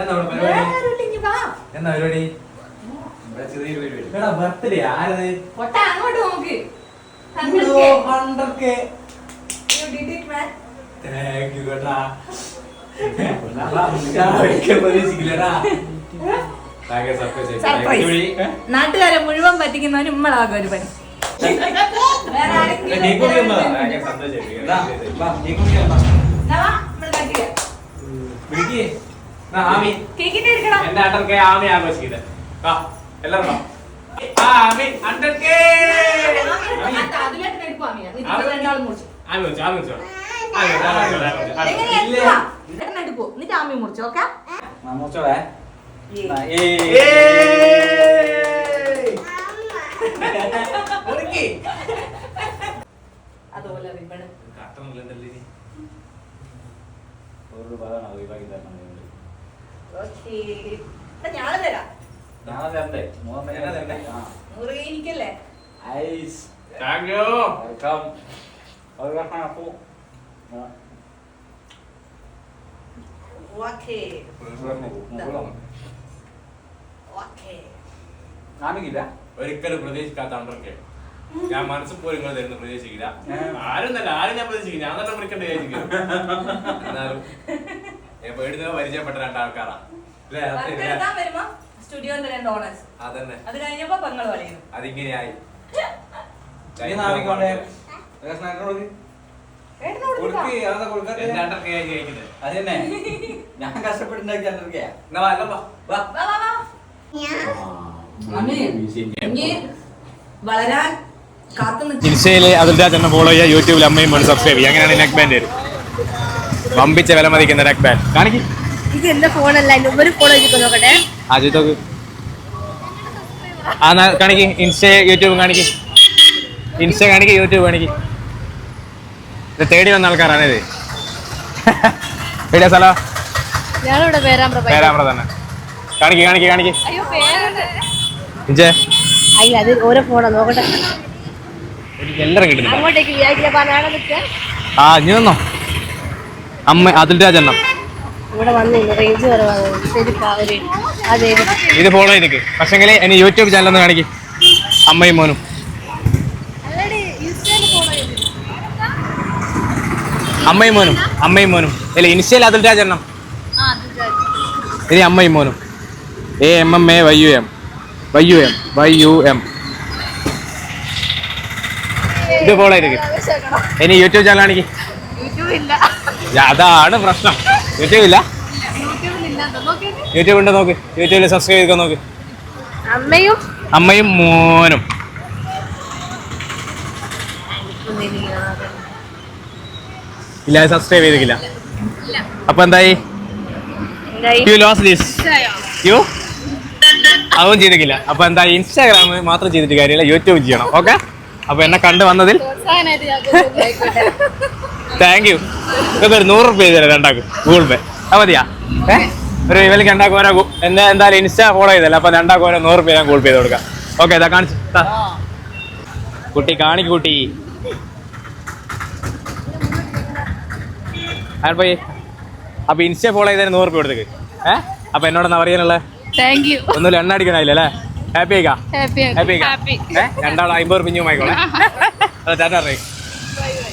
എന്താ ഇവിടെ പരിപാടി. എന്താ പരിപാടി? ഇവിടെ ചെറിയൊരു പരിപാടി. എടാ ബർത്ത്ഡേ ആരത്? പൊട്ട, അങ്ങോട്ട് നോക്ക്. ഇവിടോ, 100K. 100K. You did it, man. Thank you, കേട്ടാ. നാട്ടുകാരെ മുഴുവൻ പറ്റിക്കുന്നവന് ഉമ്മളാകും ഒരു പനി വേറെ ആരെങ്കിലും നീ കൂടി ഒന്ന് വാ. ഉണ്ടെങ്കിൽ ഭയങ്കര സന്തോഷായി. ഇതാ, വാ, നീ കൂടി വന്നോ. എന്നാ വാ, നമ്മൾ cut ചെയ്യാം. വിളിക്ക്. എന്നാ, ആമി കേക്കിന്റെ എടുക്കണം എന്റെ അണ്ടർക്കെ ആമി ആഘോഷിക്കുന്നത് വാ എല്ലാവരും വാ. ആ, ആമി 100K. ആമി. അതിലേക്ക് എടുക്കും ആമിയ നീ ആമി. രണ്ടാളും മുറിച്ചു ആമി വെച്ചോ, ആമി വെച്ചോ. ആമി വെച്ചോ, ആമി വെച്ചോ, ആമി വെച്ചോ. എങ്ങനെ ഇല്ല. എടുക്കുവാ? ഇതെങ്ങനെ എടുക്കൂ എന്നിട്ട് ആമി മുറിച്ചു ഓക്കെ മാമൂച്ചോടെ. ആ, ഏയ്. ഏയ്. മുറുക്കി. അതുപോലെ. ഒരു ഒഴിവാക്കി തരണം തരാം. തരണ്ടേ? തരണ്ടേ? നൂറ് എനിക്കല്ലേ ice. Welcome. Appu. Okay okay? ഒരിക്കലും പ്രതീക്ഷിക്കാത്ത അണ്ടർക്കെ ഞാൻ മനസ്സിൽ പോലും നിങ്ങൾ തരുന്ന പ്രതീക്ഷിക്കില്ല. ആരും തന്നെ ആരും ഞാൻ പ്രതീക്ഷിക്കും ഞാൻ തന്നെ വിളിക്കേണ്ട വിചാരിക്കും എന്നാലും ഞാൻ പേടുന്ന പരിചയപ്പെട്ട സ്റ്റുഡിയോന്റെ രണ്ട് ഓണേഴ്സ് അതന്നെ. അത് കഴിഞ്ഞപ്പോ പെങ്ങൾ അതിങ്ങനെയായി. ഞാൻ കഷ്ടപ്പെട്ടുണ്ടാക്കി എന്നാ വളരാൻ കാത്തു നിൽക്കും. ഇൻസ്റ്റയിൽ അതുൽ ഫോളോ ചെയ്യുക യൂട്യൂബിൽ അമ്മയും സബ്സ്ക്രൈബ് ചെയ്യുക. അങ്ങനെയാണ് നെക്ക് ബാൻഡ് വരും വമ്പിച്ച വില മതിക്കുന്ന നെക്ക് ബാൻഡ് കാണിക്ക്. ഇത് എന്റെ ഫോണല്ല ഒരു ഫോൺ നോക്കട്ടെ. അജിത്തൊക്കെ ആ കാണിക്ക്. ഇൻസ്റ്റ യൂട്യൂബ് കാണിക്ക്. ഇൻസ്റ്റ കാണിക്ക് യൂട്യൂബ് കാണിക്ക്. ഇത് തേടി വന്ന ആൾക്കാരാണ് ഇത്. എവിടെയാ സ്ഥലം? ഞാനിവിടെ പേരാമ്പ്ര പൈ- പേരാമ്പ്ര തന്നെ. കാണിക്ക് കാണിക്ക് കാണിക്ക്. ഇഞ്ചേ. അയ്യ അത് ഓരോ ഫോണാ നോക്കട്ടെ. എനിക്ക് കിട്ടുന്നു അങ്ങോട്ടേക്ക് നിൽക്കുക ആ ഇനി വന്നോ അമ്മ അതുൽ രാജ് എണ്ണം ഇവിടെ വന്നില്ല റേഞ്ച് കുറവാണ് ശരി അതിൽ രാജെണ്ണം ഇത് ഫോളോ ചെയ്തിക്ക്. പക്ഷെങ്കിൽ എന്നെ യൂട്യൂബ് ചാനൽ ഒന്ന് കാണിക്ക്. അമ്മയും മോനും. അമ്മയും മോനും. അമ്മയും മോനും. അല്ല ഇനിഷ്യൽ അതിൽ രാജെണ്ണം ഇനി അമ്മയും മോനും. A M M A Y U M. Y U M. Y U M. ഇത് ഫോളോ ചെയ്തിക്ക്. ഇനി യൂട്യൂബ് ചാനൽ കാണിക്ക്. യൂട്യൂബ് ഇല്ല. അതാണ് പ്രശ്നം. യൂട്യൂബ് ഇല്ല? യൂട്യൂബിൽ ഇല്ല നോക്കി. യൂട്യൂബ് ഉണ്ട് നോക്ക് യൂട്യൂബിൽ സബ്സ്ക്രൈബ് ചെയ്ത് നോക്ക്. അമ്മയും അമ്മയും മോനും. ഇല്ല സബ്സ്ക്രൈബ് ചെയ്തിട്ടില്ല അപ്പൊ എന്തായി? യു ലോസ് ദിസ് യു അതും ചെയ്തിട്ടില്ല അപ്പൊ എന്താ ഇൻസ്റ്റാഗ്രാം മാത്രം ചെയ്തിട്ട് കാര്യമില്ല യൂട്യൂബ് ചെയ്യണം. ഓക്കെ അപ്പൊ എന്നെ കണ്ടു വന്നതിൽ താങ്ക് യു ഇതൊക്കെ ഒരു നൂറ് റുപ്യ ചെയ്തല്ലേ രണ്ടാക്കും ഗൂഗിൾ പേ അത് മതിയാ. ഏ? ഒരു ഇവർക്ക് രണ്ടാക്കും ഓരോ എന്നെ എന്തായാലും ഇൻസ്റ്റാ ഫോളോ ചെയ്തല്ലേ അപ്പൊ രണ്ടാക്കും ഓരോ നൂറ് റുപ്യ ഞാൻ ഗൂഗിൾ പേ ചെയ്ത് കൊടുക്കാം. ഓക്കെ ഇതാ കാണിച്ചു. കുട്ടി കാണിക്ക് കുട്ടി. പോയി? അപ്പൊ ഇൻസ്റ്റ ഫോളോ ചെയ്തതിന് നൂറ് റുപ്യ കൊടുത്തേക്ക്. ഏ? അപ്പൊ എന്നോടെന്നാ പറയാനുള്ളത് താങ്ക് യു ഒന്നുമില്ല എണ്ണ അടിക്കണല്ലേ അല്ലേ? ഹാപ്പി ആയിക്കാ? ഹാപ്പി ഏ? രണ്ടാൾ അമ്പത് റുപ്യ ആയിക്കോളെ ടാറ്റാ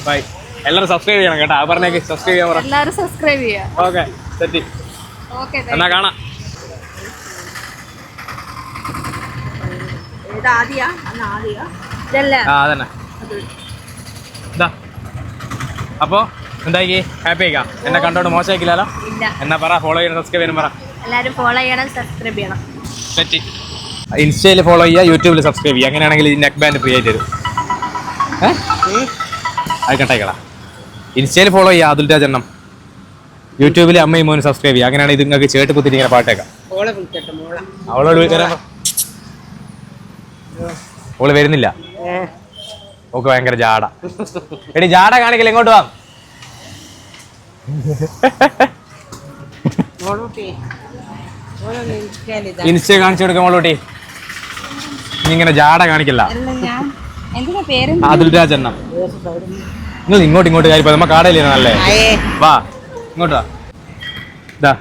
ബൈ എല്ലാവരും സബ്സ്ക്രൈബ് ചെയ്യണം കേട്ടോ. ആ പറഞ്ഞേക്ക് സബ്സ്ക്രൈബ് ചെയ്യാൻ എല്ലാവരും സബ്സ്ക്രൈബ് ചെയ്യാം. Okay set. ഓക്കെ എന്നാ കാണാം. ഇത് ആദ്യാ അന്ന് ആദ്യാ. ഇതല്ല? ആ അതന്നെ. ദാ അപ്പോ എന്തായി ഹാപ്പി ആയിക്കാം. എന്നെ കണ്ടോണ്ട് മോശമാക്കില്ലല്ലോ ഇല്ല. എന്നാ പറ ഫോളോ ചെയ്യണം സബ്സ്ക്രൈബ് ചെയ്യണം പറ. എല്ലാവരും ഫോളോ ചെയ്യണം സബ്സ്ക്രൈബ് ചെയ്യണം. സെറ്റ്. ഇൻസ്റ്റയിൽ ഫോളോ ചെയ്യുക യൂട്യൂബിൽ സബ്സ്ക്രൈബ് ചെയ്യുക. അങ്ങനെയാണെങ്കിൽ നെക്ക് ബാൻഡ് ഫ്രീ ആയിട്ട് തരും. ഏഹ് അത് കട്ടായിക്കളാ. ഇൻസ്റ്റയിൽ ഫോളോ ചെയ്യുക അതുൽ രാജ് എണ്ണം യൂട്യൂബിൽ അമ്മയും മോനും സബ്സ്ക്രൈബ് ചെയ്യുക. അങ്ങനെയാണ് ഇത് നിങ്ങൾക്ക് ചേട്ട് കുത്തിരിക്കുന്ന ഇങ്ങനെ പാട്ടേക്കാം അവളോട് ഓൾ വരുന്നില്ല. ഓക്ക് ഭയങ്കര ജാട. എടി ജാട കാണിക്കല ഇങ്ങോട്ട് വാ. ഇൻസ്റ്റ കാണിച്ചു കൊടുക്കാം മോളൂട്ടി. നീ ഇങ്ങനെ ജാട കാണിക്കില്ല. അതുൽ രാജ് എണ്ണം നിങ്ങൾ ഇങ്ങോട്ട് ഇങ്ങോട്ട് കാര്യം നമ്മ കാടയില്ലേ നല്ലേ വാ ഇങ്ങോട്ട് വാ. ഇതാ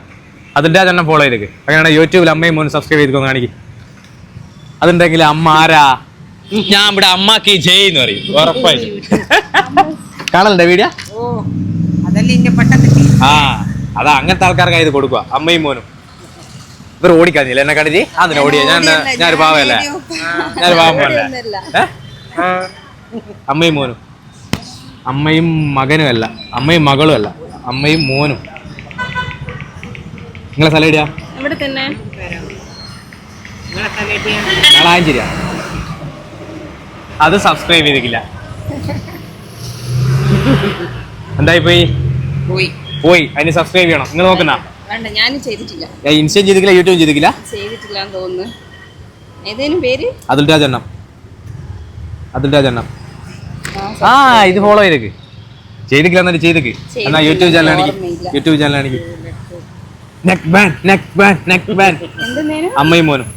അതിന്റെ തന്നെ ഫോളോ ചെയ്തേക്ക്. അങ്ങനെയാണ് യൂട്യൂബിൽ അമ്മയും മോനും സബ്സ്ക്രൈബ് ചെയ്തിക്കൊന്ന് കാണിക്ക്. അതുണ്ടെങ്കിൽ അമ്മ ആരാ? ഞാൻ ഇവിടെ അമ്മയ്ക്ക് ജയ് എന്ന് പറയും. ഉറപ്പായിട്ടും. കാണലുണ്ടോ വീഡിയോ ആ അതാ അങ്ങനത്തെ ആൾക്കാർക്ക് ഇത് കൊടുക്കുക അമ്മയും മോനും. ഇവർ ഓടിക്കാഞ്ഞില്ല എന്നെ കണ്ടിട്ട്? അതിനെ ഓടിയ. ഞാൻ ഞാനൊരു പാവല്ലേ ഞാനൊരു പാവം പോലെ ഏ? അമ്മയും മോനും. അമ്മയും മകനും അല്ല അമ്മയും മകളും അല്ല അമ്മയും മോനും. നിങ്ങളെ സ്ഥലം എവിടെയാ? ഇവിടെ തന്നെ. നാളാഞ്ചേരിയാ. അത് സബ്സ്ക്രൈബ് ചെയ്തിട്ടില്ല. എന്തായി പോയി? പോയി. പോയി. അതിന് സബ്സ്ക്രൈബ് ചെയ്യണം. നിങ്ങൾ നോക്കുന്ന? വേണ്ട ഞാനും ചെയ്തിട്ടില്ല. ഇൻസ്റ്റയും ചെയ്തിട്ടില്ല യൂട്യൂബും ചെയ്തിട്ടില്ല? ചെയ്തിട്ടില്ല തോന്നുന്നു. ഏതേനും പേര്? അതുൽ രാജെണ്ണം അതുൽ രാജെണ്ണം ആ ഇത് ഫോളോ ചെയ്തേക്ക്. ചെയ്തേക്കില്ല എന്നിട്ട് ചെയ്തേക്ക്. എന്നാ യൂട്യൂബ് ചാനൽ ആണെങ്കിൽ. യൂട്യൂബ് ചാനൽ ആണെങ്കിൽ. നെക്ക് ബാൻ നെക്ക് ബാൻ നെക്ക് ബാൻ എന്തെന്നേനും അമ്മയും മോനും.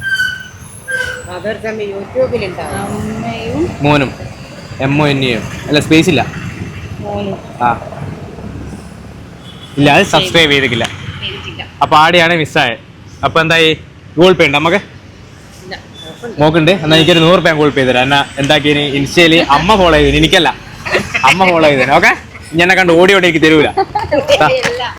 മോനും. എം ഒ എൻ എയും അല്ല സ്പേസ് ഇല്ല. മോനും. ആ. ഇല്ല അത് സബ്സ്ക്രൈബ് ചെയ്തിട്ടില്ല. അപ്പൊ ആടെയാണ് മിസ്സായത് അപ്പൊ എന്തായി? ഗൂഗിൾ പേ ഉണ്ട് നമുക്ക് നോക്കുന്നുണ്ട് എന്നാ എനിക്കൊരു നൂറ് രൂപ ഗൂഗിൾ പേ തരാം. എന്നാ എന്താക്കിയതിന്? ഇൻസ്റ്റയിൽ അമ്മ ഫോളോ ചെയ്തതിന്. എനിക്കല്ല. അമ്മ ഫോളോ ചെയ്തതിന്. ഓക്കെ എന്നെ കണ്ട് ഓടി ഓടി എനിക്ക് തരൂല.